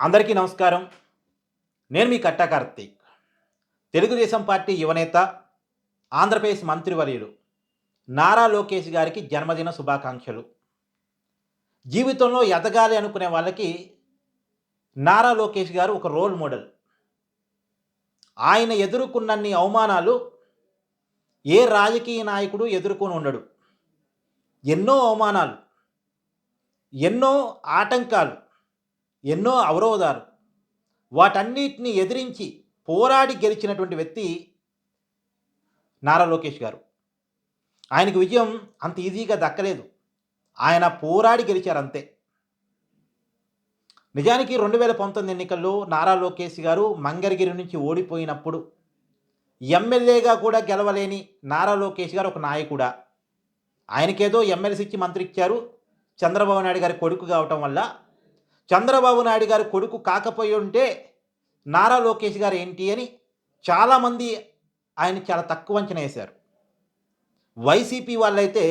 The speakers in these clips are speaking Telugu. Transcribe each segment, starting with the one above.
అందరికీ నమస్కారం. నేను మీ కట్టా కార్తీక్. తెలుగుదేశం పార్టీ యువనేత ఆంధ్రప్రదేశ్ మంత్రివర్యులు నారా లోకేష్ గారికి జన్మదిన శుభాకాంక్షలు. జీవితంలో ఎదగాలి అనుకునే వాళ్ళకి నారా లోకేష్ గారు ఒక రోల్ మోడల్. ఆయన ఎదుర్కొన్నన్ని అవమానాలు ఏ రాజకీయ నాయకుడు ఎదుర్కొని ఉండడు. ఎన్నో అవమానాలు ఎన్నో ఆటంకాలు ఎన్నో అవరోధాలు. వాటన్నిటిని ఎదిరించి పోరాడి గెలిచినటువంటి వ్యక్తి నారా లోకేష్ గారు. ఆయనకు విజయం అంత ఈజీగా దక్కలేదు. ఆయన పోరాడి గెలిచారు అంతే. నిజానికి రెండు వేల పంతొమ్మిది ఎన్నికల్లో నారా లోకేష్ గారు మంగరగిరి నుంచి ఓడిపోయినప్పుడు ఎమ్మెల్యేగా కూడా గెలవలేని నారా లోకేష్ గారు ఒక నాయకుడా. ఆయనకేదో ఎమ్మెల్సీ ఇచ్చి మంత్రి ఇచ్చారు. చంద్రబాబు నాయుడు గారి కొడుకు కావటం వల్ల చంద్రబాబు నాయుడు గారి కొడుకు కాకపోయి ఉంటే నారా లోకేష్ గారు ఏంటి అని చాలామంది ఆయన చాలా తక్కువ అంచనా వేశారు. వైసీపీ వాళ్ళైతే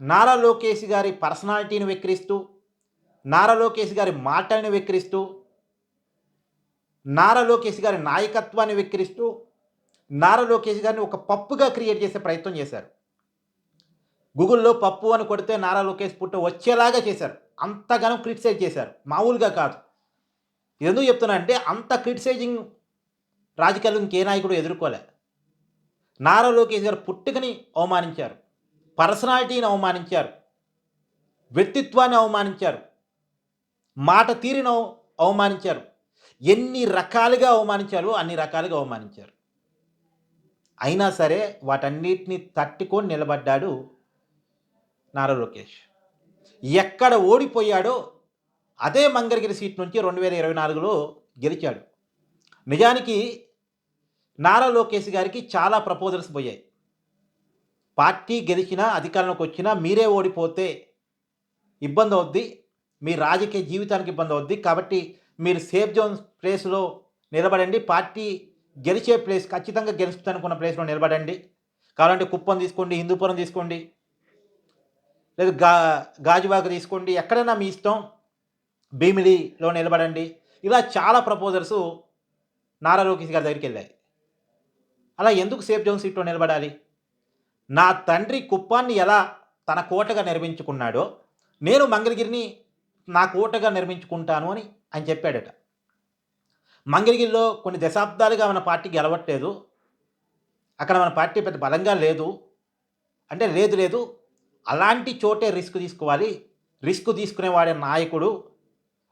నారా లోకేష్ గారి పర్సనాలిటీని వెక్కిరిస్తూ నారా లోకేష్ గారి మాటలను వెక్కిరిస్తూ నారా లోకేష్ గారి నాయకత్వాన్ని వెక్కిరిస్తూ నారా లోకేష్ గారిని ఒక పప్పుగా క్రియేట్ చేసే ప్రయత్నం చేశారు. గూగుల్లో పప్పు అని కొడితే నారా లోకేష్ పుట్ట వచ్చేలాగా చేశారు. అంతగానో క్రిటిసైజ్ చేశారు. మామూలుగా కాదు. ఎందుకు చెప్తున్నా అంటే అంత క్రిటిసైజింగ్ రాజకీయాలు ఇంకే నాయకుడు ఎదుర్కోలే. నారా లోకేష్ గారు పుట్టుకని అవమానించారు. పర్సనాలిటీని అవమానించారు. వ్యక్తిత్వాన్ని అవమానించారు. మాట తీరిన అవమానించారు. ఎన్ని రకాలుగా అవమానించారు అన్ని రకాలుగా అవమానించారు. అయినా సరే వాటన్నిటిని తట్టుకొని నిలబడ్డాడు నారా లోకేష్. ఎక్కడ ఓడిపోయాడో అదే మంగళగిరి సీట్ నుంచి రెండు వేల ఇరవై నాలుగులో గెలిచాడు. నిజానికి నారా లోకేష్ గారికి చాలా ప్రపోజల్స్ పోయాయి. పార్టీ గెలిచినా అధికారంలోకి వచ్చినా మీరే ఓడిపోతే ఇబ్బంది అవుద్ది. మీ రాజకీయ జీవితానికి ఇబ్బంది అవుద్ది. కాబట్టి మీరు సేఫ్ జోన్ ప్లేస్లో నిలబడండి. పార్టీ గెలిచే ప్లేస్ ఖచ్చితంగా గెలుస్తుందనుకున్న ప్లేస్లో నిలబడండి. కావాలంటే కుప్పం తీసుకోండి హిందూపురం తీసుకోండి. లేదు గా గాజువాక తీసుకోండి ఎక్కడైనా మీ ఇష్టం భీమిలిలో నిలబడండి. ఇలా చాలా ప్రపోజల్స్ నారా లోకేష్ గారి దగ్గరికి వెళ్ళాయి. అలా ఎందుకు సేఫ్ జోన్ సీట్లో నిలబడాలి? నా తండ్రి కుప్పాన్ని ఎలా తన కోటగా నిర్మించుకున్నాడో నేను మంగళగిరిని నా కోటగా నిర్మించుకుంటాను అని ఆయన చెప్పాడట. మంగళగిరిలో కొన్ని దశాబ్దాలుగా మన పార్టీ గెలవట్లేదు. అక్కడ మన పార్టీ పెద్ద బలంగా లేదు. అంటే లేదు లేదు అలాంటి చోటే రిస్క్ తీసుకోవాలి. రిస్క్ తీసుకునేవాడే నాయకుడు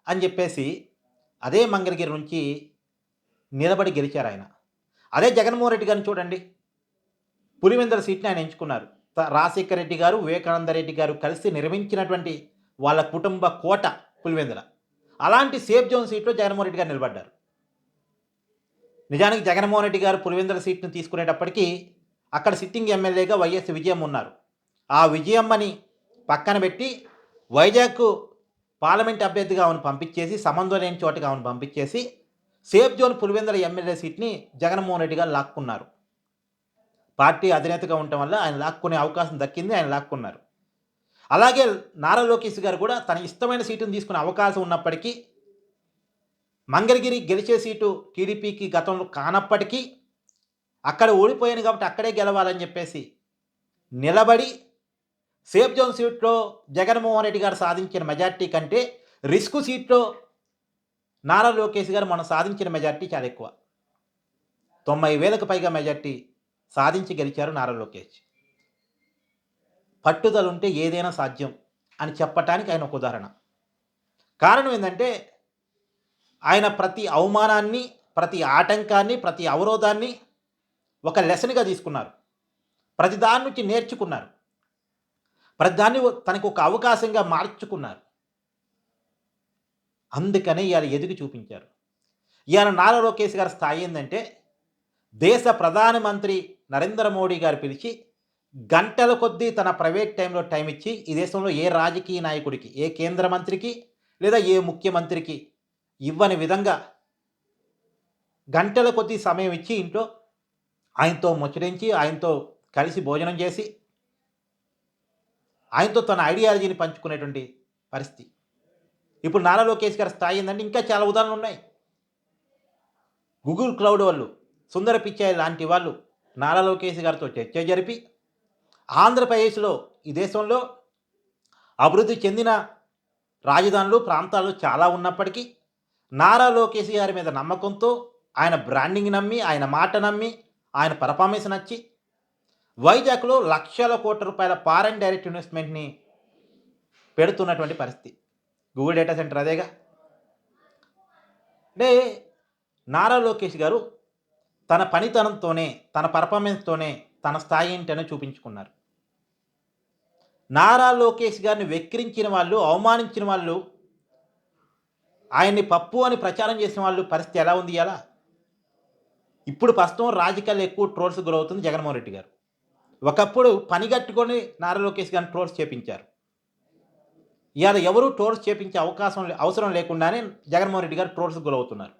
అని చెప్పేసి అదే మంగళగిరి నుంచి నిలబడి గెలిచారు ఆయన. అదే జగన్మోహన్ రెడ్డి గారిని చూడండి. పులివెందల సీట్ని ఆయన ఎంచుకున్నారు. రాజశేఖర రెడ్డి గారు వివేకానంద రెడ్డి గారు కలిసి నిర్మించినటువంటి వాళ్ళ కుటుంబ కోట పులివెందుల. అలాంటి సేఫ్ జోన్ సీట్లో జగన్మోహన్ రెడ్డి గారు నిలబడ్డారు. నిజానికి జగన్మోహన్ రెడ్డి గారు పులివెందుల సీట్ను తీసుకునేటప్పటికీ అక్కడ సిట్టింగ్ ఎమ్మెల్యేగా వైఎస్ విజయం ఉన్నారు. ఆ విజయమ్మని పక్కన పెట్టి వైజాగ్ పార్లమెంట్ అభ్యర్థిగా ఆమెను పంపించేసి సంబంధం లేని చోటుగా ఆమెను పంపించేసి సేఫ్ జోన్ పులివెందుల ఎమ్మెల్యే సీట్ని జగన్మోహన్ రెడ్డి గారు లాక్కున్నారు. పార్టీ అధినేతగా ఉండటం వల్ల ఆయన లాక్కునే అవకాశం దక్కింది ఆయన లాక్కున్నారు. అలాగే నారా లోకేష్ గారు కూడా తన ఇష్టమైన సీటును తీసుకునే అవకాశం ఉన్నప్పటికీ మంగళగిరి గెలిచే సీటు టీడీపీకి గతంలో కానప్పటికీ అక్కడ ఓడిపోయాను కాబట్టి అక్కడే గెలవాలని చెప్పేసి నిలబడి సేఫ్ జోన్ సీట్లో జగన్మోహన్ రెడ్డి గారు సాధించిన మెజార్టీ కంటే రిస్క్ సీట్లో నారా లోకేష్ గారు మనం సాధించిన మెజార్టీ చాలా ఎక్కువ. తొంభై వేలకు పైగా మెజార్టీ సాధించి గెలిచారు నారా లోకేష్. పట్టుదల ఉంటే ఏదైనా సాధ్యం అని చెప్పటానికి ఆయన ఒక ఉదాహరణ. కారణం ఏంటంటే ఆయన ప్రతి అవమానాన్ని ప్రతి ఆటంకాన్ని ప్రతి అవరోధాన్ని ఒక లెసన్గా తీసుకున్నారు. ప్రతి దాని నుంచి నేర్చుకున్నారు. ప్రతి దాన్ని తనకు ఒక అవకాశంగా మార్చుకున్నారు. అందుకనే ఇవాళ ఎదుగు చూపించారు. ఇవాళ నారా లోకేష్ గారి స్థాయి ఏంటంటే దేశ ప్రధానమంత్రి నరేంద్ర మోడీ గారు పిలిచి గంటల కొద్దీ తన ప్రైవేట్ టైంలో టైం ఇచ్చి ఈ దేశంలో ఏ రాజకీయ నాయకుడికి ఏ కేంద్ర మంత్రికి లేదా ఏ ముఖ్యమంత్రికి ఇవ్వని విధంగా గంటల కొద్దీ సమయం ఇచ్చి ఇంట్లో ఆయనతో ముచ్చరించి ఆయనతో కలిసి భోజనం చేసి ఆయనతో తన ఐడియాలజీని పంచుకునేటువంటి పరిస్థితి. ఇప్పుడు నారా లోకేష్ గారి స్థాయి ఏంటంటే ఇంకా చాలా ఉదాహరణలు ఉన్నాయి. గూగుల్ క్లౌడ్ వాళ్ళు సుందర పిచ్చాయి లాంటి వాళ్ళు నారా లోకేష్ గారితో చర్చ జరిపి ఆంధ్రప్రదేశ్లో ఈ దేశంలో అభివృద్ధి చెందిన రాజధానులు ప్రాంతాలు చాలా ఉన్నప్పటికీ నారా లోకేష్ గారి మీద నమ్మకంతో ఆయన బ్రాండింగ్ నమ్మి ఆయన మాట నమ్మి ఆయన పర్ఫార్మెన్స్ నచ్చి వైజాగ్లో లక్షల కోట్ల రూపాయల ఫారెన్ డైరెక్ట్ ఇన్వెస్ట్మెంట్ని పెడుతున్నటువంటి పరిస్థితి. గూగుల్ డేటా సెంటర్ అదేగా. అంటే నారా లోకేష్ గారు తన పనితనంతోనే తన పర్ఫార్మెన్స్తోనే తన స్థాయి ఏంటనే చూపించుకున్నారు. నారా లోకేష్ గారిని వెక్కిరించిన వాళ్ళు అవమానించిన వాళ్ళు ఆయన్ని పప్పు అని ప్రచారం చేసిన వాళ్ళు పరిస్థితి ఎలా ఉంది ఎలా ఇప్పుడు ప్రస్తుతం రాజకీయాలు ఎక్కువ ట్రోల్స్ గురవుతుంది జగన్మోహన్ రెడ్డి గారు. ఒకప్పుడు పని కట్టుకొని నారా లోకేష్ గారిని ట్రోల్స్ చేపించారు. ఇవాళ ఎవరు ట్రోల్స్ చేపించే అవకాశం లే- అవసరం లేకుండానే జగన్మోహన్ రెడ్డి గారు ట్రోల్స్ గురవుతున్నారు.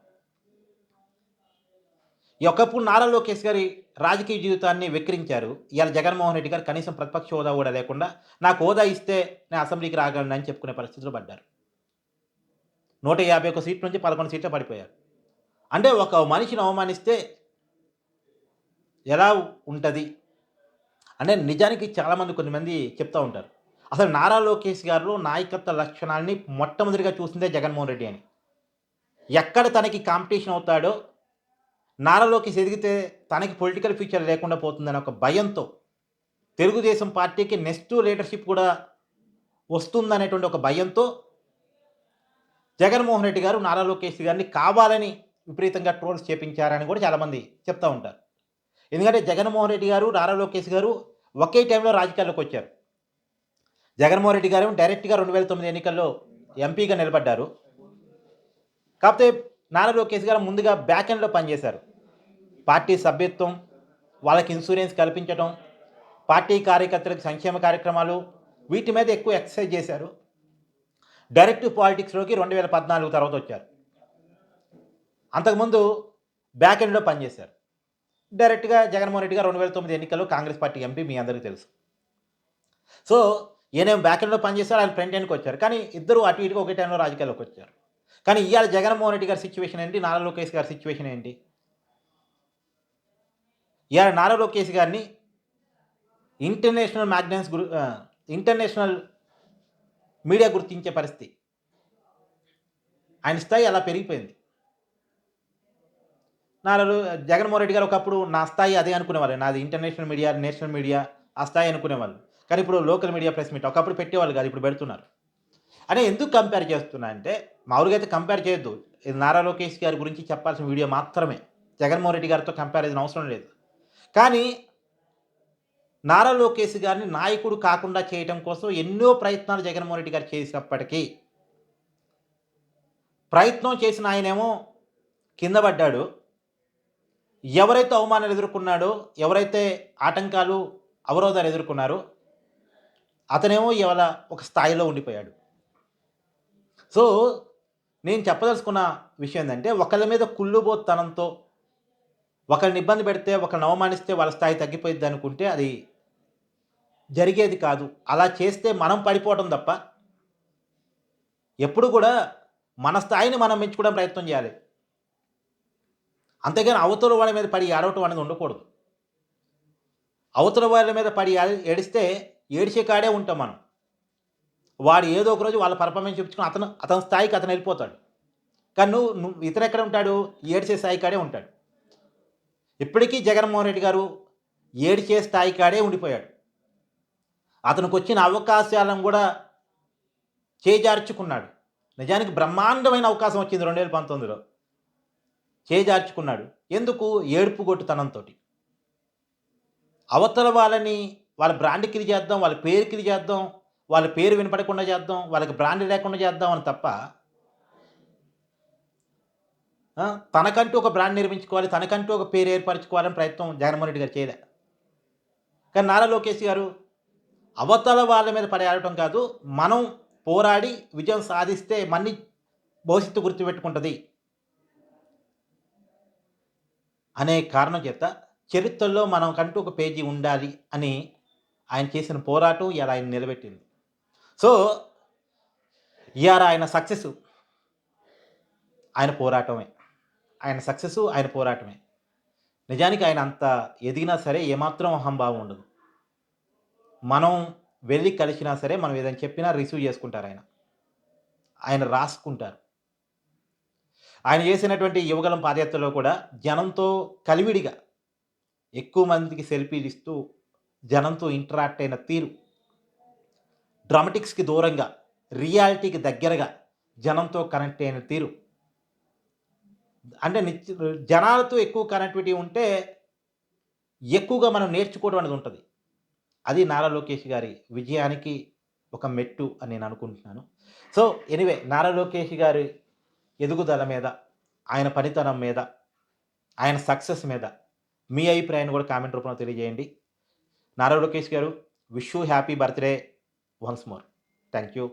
ఈ ఒకప్పుడు నారా లోకేష్ గారి రాజకీయ జీవితాన్ని వెక్కిరించారు. ఇవాళ జగన్మోహన్ రెడ్డి గారు కనీసం ప్రతిపక్ష హోదా కూడా లేకుండా నాకు హోదా ఇస్తే నేను అసెంబ్లీకి రాగలను అని చెప్పుకునే పరిస్థితులు పడ్డారు. నూట యాభై ఒక సీట్ నుంచి పదకొండు సీట్లు పడిపోయారు. అంటే ఒక మనిషిని అవమానిస్తే ఎలా ఉంటుంది? అంటే నిజానికి చాలామంది కొంతమంది చెప్తూ ఉంటారు. అసలు నారా లోకేష్ గారిలో నాయకత్వ లక్షణాలని మొట్టమొదటిగా చూసిందే జగన్మోహన్ రెడ్డి అని. ఎక్కడ తనకి కాంపిటీషన్ అవుతాడో నారా లోకేష్ ఎదిగితే తనకి పొలిటికల్ ఫ్యూచర్ లేకుండా పోతుందనే ఒక భయంతో తెలుగుదేశం పార్టీకి నెక్స్ట్ లీడర్షిప్ కూడా వస్తుందనేటువంటి ఒక భయంతో జగన్మోహన్ రెడ్డి గారు నారా లోకేష్ గారిని కావాలని విపరీతంగా ట్రోల్స్ చేపించారని కూడా చాలామంది చెప్తూ ఉంటారు. ఎందుకంటే జగన్మోహన్ రెడ్డి గారు నారా లోకేష్ గారు ఒకే టైంలో రాజకీయాల్లోకి వచ్చారు. జగన్మోహన్ రెడ్డి గారు డైరెక్ట్గా రెండు వేల తొమ్మిది ఎన్నికల్లో ఎంపీగా నిలబడ్డారు. కాకపోతే నారా లోకేష్ గారు ముందుగా బ్యాక్ ఎండ్లో పనిచేశారు. పార్టీ సభ్యత్వం వాళ్ళకి ఇన్సూరెన్స్ కల్పించడం పార్టీ కార్యకర్తలకు సంక్షేమ కార్యక్రమాలు వీటి మీద ఎక్కువ ఎక్సర్సైజ్ చేశారు. డైరెక్ట్ పాలిటిక్స్లోకి రెండు వేల పద్నాలుగు తర్వాత వచ్చారు. అంతకుముందు బ్యాక్ ఎండ్లో పనిచేశారు. డైరెక్ట్గా జగన్మోహన్ రెడ్డి గారు రెండు వేల తొమ్మిది ఎన్నికల్లో కాంగ్రెస్ పార్టీ ఎంపీ మీ అందరికీ తెలుసు. సో ఈయనేం బ్యాక్ ఎండ్లో పనిచేశారు ఆయన ఫ్రంట్ ఎండ్కి వచ్చారు. కానీ ఇద్దరు అటు ఇటుగా ఒకే టైంలో రాజకీయాల్లోకి వచ్చారు. కానీ ఇవాళ జగన్మోహన్ రెడ్డి గారి సిచ్యువేషన్ ఏంటి? నారా లోకేష్ గారి సిచ్యువేషన్ ఏంటి? ఇవాళ నారా లోకేష్ గారిని ఇంటర్నేషనల్ మ్యాగ్నెన్స్ గురు ఇంటర్నేషనల్ మీడియా గుర్తించే పరిస్థితి. ఆయన స్థాయి అలా పెరిగిపోయింది. నాలో జగన్మోహన్ రెడ్డి గారు ఒకప్పుడు నా స్థాయి అదే అనుకునేవాళ్ళు. నాది ఇంటర్నేషనల్ మీడియా నేషనల్ మీడియా ఆ స్థాయి అనుకునేవాళ్ళు. కానీ ఇప్పుడు లోకల్ మీడియా ప్రెస్ మీట్ ఒకప్పుడు పెట్టేవాళ్ళు కాదు ఇప్పుడు పెడుతున్నారు. అంటే ఎందుకు కంపేర్ చేస్తున్నా అంటే మామూలుగా అయితే కంపేర్ చేయొద్దు. ఇది నారా లోకేష్ గారి గురించి చెప్పాల్సిన వీడియో మాత్రమే. జగన్మోహన్ రెడ్డి గారితో కంపేర్ అవసరం లేదు. కానీ నారా లోకేష్ గారిని నాయకుడు కాకుండా చేయటం కోసం ఎన్నో ప్రయత్నాలు జగన్మోహన్ రెడ్డి గారు చేసినప్పటికీ ప్రయత్నం చేసిన ఆయనేమో కింద పడ్డాడు. ఎవరైతే అవమానాలు ఎదుర్కొన్నాడో ఎవరైతే ఆటంకాలు అవరోధాలు ఎదుర్కొన్నారో అతనేమో ఇవాళ ఒక స్థాయిలో ఉండిపోయాడు. సో నేను చెప్పదలుచుకున్న విషయం ఏంటంటే ఒకళ్ళ మీద కుళ్ళుబోతనంతో ఒకరిని ఇబ్బంది పెడితే ఒకరిని అవమానిస్తే వాళ్ళ స్థాయి తగ్గిపోయింది అనుకుంటే అది జరిగేది కాదు. అలా చేస్తే మనం పడిపోవటం తప్ప ఎప్పుడు కూడా మన స్థాయిని మనం పెంచుకోవడం ప్రయత్నం చేయాలి. అంతేగాని అవతల వాళ్ళ మీద పడి ఏడవటం అనేది ఉండకూడదు. అవతల వాళ్ళ మీద పడి ఏడిస్తే ఏడిచే కాడే ఉంటాం మనం. వాడు ఏదో ఒక రోజు వాళ్ళ పర్ఫార్మెన్స్ చూపించుకుని అతను అతని స్థాయికి అతను వెళ్ళిపోతాడు. కానీ నువ్వు నువ్వు ఇతను ఎక్కడ ఉంటాడు? ఏడిచే స్థాయి కాడే ఉంటాడు. ఇప్పటికీ జగన్మోహన్ రెడ్డి గారు ఏడిచే స్థాయి కాడే ఉండిపోయాడు. అతనికి వచ్చిన అవకాశాలను కూడా చేజార్చుకున్నాడు. నిజానికి బ్రహ్మాండమైన అవకాశం వచ్చింది రెండు వేల పంతొమ్మిదిలో. చేజార్చుకున్నాడు. ఎందుకు? ఏడుపు కొట్టుతనంతో అవతల వాళ్ళని వాళ్ళ బ్రాండ్కి ఇది చేద్దాం వాళ్ళ పేరుకి ఇది చేద్దాం వాళ్ళ పేరు వినపడకుండా చేద్దాం వాళ్ళకి బ్రాండ్ లేకుండా చేద్దాం అని తప్ప తనకంటూ ఒక బ్రాండ్ నిర్మించుకోవాలి తనకంటూ ఒక పేరు ఏర్పరచుకోవాలని ప్రయత్నం జగన్మోహన్ రెడ్డి గారు చేయలే. కానీ నారా లోకేష్ గారు అవతల వాళ్ళ మీద పడేయడం కాదు మనం పోరాడి విజయం సాధిస్తే మన్ని భవిష్యత్తు గుర్తుపెట్టుకుంటుంది. అనే కారణం చేత చరిత్రలో మనం కంటూ ఒక పేజీ ఉండాలి అని ఆయన చేసిన పోరాటం ఇలా ఆయన నిలబెట్టింది. సో ఇవాళ ఆయన సక్సెస్ ఆయన పోరాటమే. ఆయన సక్సెస్ ఆయన పోరాటమే. నిజానికి ఆయన అంత ఎదిగినా సరే ఏమాత్రం అహంభావం ఉండదు. మనం వెళ్ళి కలిసినా సరే మనం ఏదైనా చెప్పినా రిసీవ్ చేసుకుంటారు ఆయన. ఆయన రాసుకుంటారు. ఆయన చేసినటువంటి యువగలం పాదయాత్రలో కూడా జనంతో కలివిడిగా ఎక్కువ మందికి సెల్ఫీలు ఇస్తూ జనంతో ఇంటరాక్ట్ అయిన తీరు డ్రామటిక్స్కి దూరంగా రియాలిటీకి దగ్గరగా జనంతో కనెక్ట్ అయిన తీరు. అంటే నిత్య జనాలతో ఎక్కువ కనెక్టివిటీ ఉంటే ఎక్కువగా మనం నేర్చుకోవడం అనేది ఉంటుంది. అది నారా లోకేష్ గారి విజయానికి ఒక మెట్టు అని నేను అనుకుంటున్నాను. సో ఎనివే నారా లోకేష్ గారి ఎదుగుదల మీద ఆయన పనితనం మీద ఆయన సక్సెస్ మీద మీ అభిప్రాయాన్ని కూడా కామెంట్ రూపంలో తెలియజేయండి. Nara Lokesh garu wish you happy birthday once more thank you